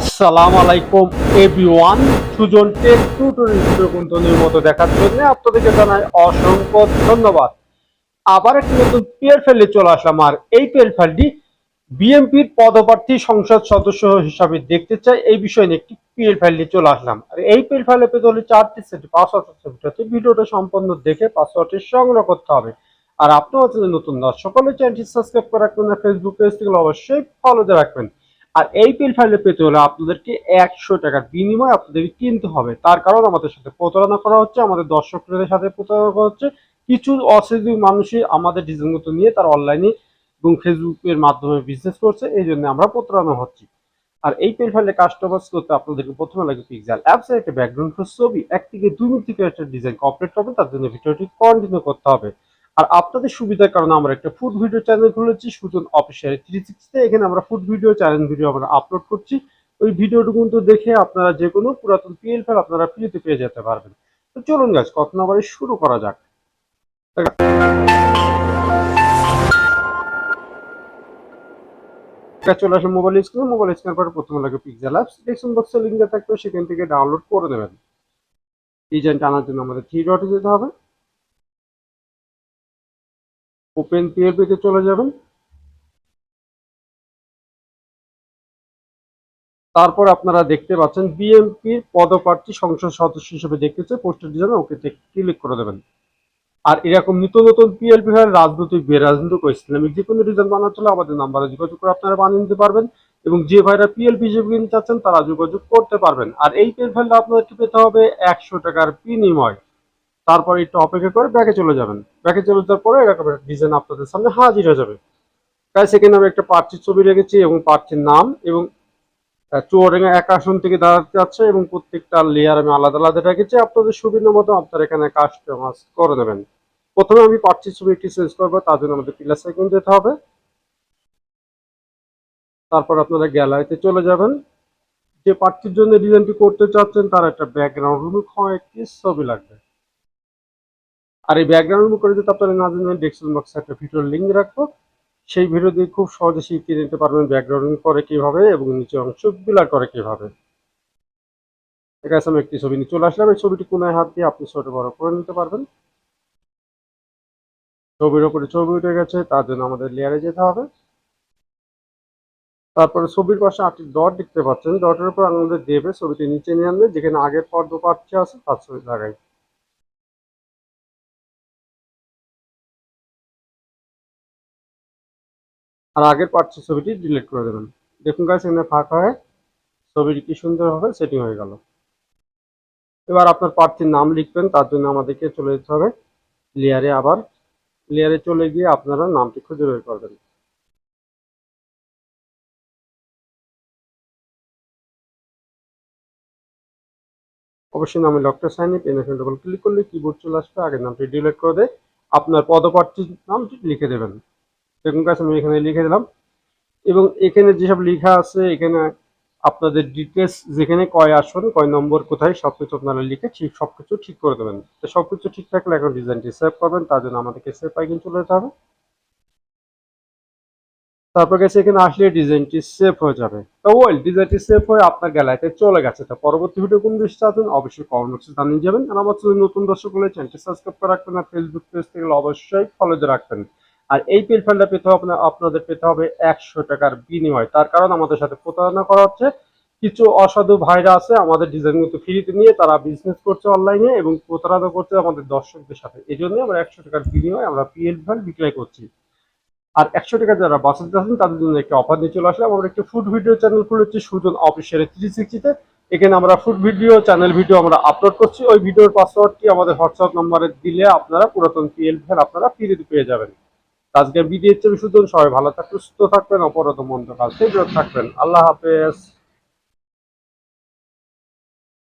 আসসালামু আলাইকুম, everyone. Sujan take tutorial মতো দেখার জন্য আপনাদেরকে জানাই অসংখ্য ধন্যবাদ। আবার একটি নতুন পিয়ার ফাইলে চলে আসলাম, আর এই পিয়ার ফাইলটি বিএমপির পদপ্রার্থী সংসদ সদস্য হিসাবে দেখতে চাই, এই বিষয়ে একটি পিএল ফাইল নিয়ে চলে আসলাম। আর এই পিএল ফাইলে পেতে হলে চারটি সেট পাসওয়ার্ড সেট আছে ভিডিওটা সম্পূর্ণ দেখে পাসওয়ার্ডটি সংগ্রহ করতে হবে। আর আপনিও চ্যানেল নতুন দর্শক সকলে চ্যানেলটি সাবস্ক্রাইব করে রাখবেন ফেসবুক পেজ থেকে অবশ্যই ফলো দিয়ে রাখবেন। আর এই পিল ফাইলে পেতে হলে আপনাদেরকে একশো টাকার বিনিময়ে আপনাদেরকে কিনতে হবে। তার কারণ আমাদের সাথে প্রতারণা করা হচ্ছে, আমাদের দর্শকদের সাথে প্রতারণা করা হচ্ছে। কিছু অসাধু মানুষই আমাদের ডিজাইনগুলো নিয়ে তার অনলাইনে এবং ফেসবুকের মাধ্যমে বিজনেস করছে, এই জন্য আমরা প্রতারণা হচ্ছি। আর এই পেল ফাইলে কাস্টমাইজ করতে আপনাদেরকে প্রথমে লাগে পিক্সেল অ্যাপস একটা ব্যাকগ্রাউন্ড ছবি। এক থেকে দুই মিনিট থেকে একটা ডিজাইন কমপ্লিট করবে তার জন্য ভিডিওটি কন্টিনিউ করতে হবে। আর আপনাদের সুবিধার কারণে আমরা একটা ফুড ভিডিও চ্যানেল খুলেছি, সুজন অফিসিয়াল থ্রি সিক্সটি এখানে আমরা ফুড ভিডিও চ্যানেল ভিডিও আমরা আপলোড করছি। ওই ভিডিওটুকু কিন্তু দেখে আপনারা যে কোনো পুরাতন পিএল ফাইল আপনারা ফ্রিতে পেয়ে যেতে পারবেন। তো চলুন গাছ কত নাম্বারে শুরু করা যাক। চলে আসে মোবাইল স্ক্রিনে মোবাইল স্ক্রিনের পরে প্রথমে লাগে পিক্সেল অ্যাপস ডেসক্রিপশন বক্সে লিঙ্ক থাকবে, সেখান থেকে ডাউনলোড করে নেবেন। ডিজাইনটা আনার জন্য আমাদের থ্রি ডটে যেতে হবে। ওপেন পিএলপিতে চলে যাবেন। তারপর আপনারা দেখতে পাচ্ছেন বিএমপির পদপ্রার্থী সংসদ সদস্য হিসেবে দেখতেছে পোস্টার ডিজাইন ওকে ক্লিক করে দেবেন। আর এরকম নিত্য নতুন পিএলপি হয়, রাজনৈতিক বেরাজনৈতিক ও ইসলামিক যে কোনো ডিজাইন বানাতে হলে আমাদের নাম্বারে যোগাযোগ করে আপনারা বানিয়ে নিতে পারবেন। এবং যে ভাইরা পিএলপি হিসেবে কিনতে চাচ্ছেন, তারা যোগাযোগ করতে পারবেন। আর এই ফাইলটা আপনাদেরকে পেতে হবে একশো টাকার বিনিময়। তারপর একটু অপেক্ষা করে ব্যাকে চলে যাবেন। ব্যাকে চলে যাওয়ার পরে এরকম ডিজাইন আপনাদের সামনে হাজির হয়ে যাবে। তাই সেখানে আমি একটা প্রার্থীর ছবি রেখেছি এবং প্রার্থীর নাম এবং চুয়াডাঙ্গা এক আসন থেকে দাঁড়াতে যাচ্ছে এবং প্রত্যেকটা লেয়ার আমি আলাদা আলাদা রেখেছি। আপনাদের সুবিধা মতো আপনারা এখানে কাস্টমাইজ করে নেবেন। প্রথমে আমি প্রার্থীর ছবি একটি চেঞ্জ করব, তার জন্য আমাদের প্লাস আইকন যেতে হবে। তারপর আপনারা গ্যালারিতে চলে যাবেন। যে প্রার্থীর জন্য ডিজাইনটি করতে চাচ্ছেন, তার একটা ব্যাকগ্রাউন্ড হওয়া একটি ছবি লাগবে। আর এই ব্যাকগ্রাউন্ড করে যদি আপনারা না জানেন ডেসক্রিপশন বক্সে একটা ভিডিওর লিঙ্ক রাখব। সেই ভিডিও দিয়ে খুব সহজে শিখিয়ে নিতে পারবেন ব্যাকগ্রাউন্ড করে কীভাবে এবং নিচে অংশ বিলার করে কীভাবে। আছে, আমি একটি ছবি নিয়ে চলে আসলাম। এই ছবিটি কোনায় হাত দিয়ে আপনি ছোট বড় করে নিতে পারবেন। ছবির উপরে ছবি উঠে গেছে, তার জন্য আমাদের লেয়ারে যেতে হবে। তারপরে ছবির পাশে আটটি ডট দেখতে পাচ্ছেন। ডটের উপর আমাদের দেবে, ছবিটি নিচে নিয়ে আনবে। যেখানে আগের পর্দ পাচ্ছে আছে, তার ছবি লাগাই। আর আগের পার্টসের ছবিটি ডিলিট করে দেবেন। দেখুন গাছ এখানে ফাঁকা হয়ে ছবিটি কি সুন্দরভাবে সেটিং হয়ে গেল। এবার আপনার প্রার্থীর নাম লিখবেন, তার জন্য আমাদেরকে চলে যেতে হবে লেয়ারে আবার। লেয়ারে চলে গিয়ে আপনারা নামটি খুঁজে বের করবেন অবশ্যই নামে ডক্টর সাইন ইন এখানে ডবল ক্লিক করলে কিবোর্ড চলে আসবে, আগের নামটি ডিলিট করে দেয় আপনার পদপ্রার্থীর নামটি লিখে দেবেন। কাছে আমি এখানে লিখে দিলাম। এবং এখানে যেসব লেখা আছে, এখানে আপনাদের ডিটেলস যেখানে কয় আসন, কয় নম্বর কোথায় সব কিছু আপনারা লিখে ঠিক সব কিছু ঠিক করে দেবেন। তো সব কিছু ঠিক থাকলে এখন ডিজাইনটি সেভ করবেন, তার জন্য আমাদেরকে সেভ আইকন চলে যেতে হবে। তারপর গেছে এখানে আসলে ডিজাইনটি সেভ হয়ে যাবে। তো ওয়েল ডিজাইনটি সেভ হয়ে আপনার গ্যালারিতে চলে গেছে। তো পরবর্তী ভিডিও কোন দৃষ্টি আছেন অবশ্যই কমেন্ট বক্সে জানিয়ে যাবেন। আর আমার নতুন দর্শক হলে চ্যানেলটি সাবস্ক্রাইব করে রাখবেন। আর ফেসবুক পেজ থেকে অবশ্যই ফলো দিয়ে রাখবেন। আর এই ফাইলটা পেতে হবে আপনাদের পেতে হবে একশো টাকার বিনিময়। তার কারণ আমাদের সাথে প্রতারণা করা হচ্ছে। কিছু অসাধু ভাইরা আছে, আমাদের ডিজাইনগুলো ফ্রিতে নিয়ে তারা বিজনেস করছে অনলাইনে এবং প্রতারণা করছে আমাদের দর্শকদের সাথে। এই জন্য আমরা একশো টাকার বিনিময়ে আমরা পিএল ফাইল বিক্রয় করছি। আর একশো টাকা যারা বাঁচাতে আছেন তাদের জন্য একটা অফার নিয়ে চলে আসলাম। আমরা একটা ফুড ভিডিও চ্যানেল খুলেছি, সুজন অফিসিয়াল থ্রি সিক্সটিতে এখানে আমরা ফুড ভিডিও চ্যানেল ভিডিও আমরা আপলোড করছি। ওই ভিডিওর পাসওয়ার্ডটি আমাদের হোয়াটসঅ্যাপ নম্বরে দিলে আপনারা পুরাতন পিএল ফাইল আপনারা ফ্রিতে পেয়ে যাবেন। আজকে ভিডিও ছিল শুধু সবাই ভালো থাকবেন, সুস্থ থাকবেন, অপরাধ মন্ত্র কাজ। থেকে থাকবেন। আল্লাহ হাফেজ।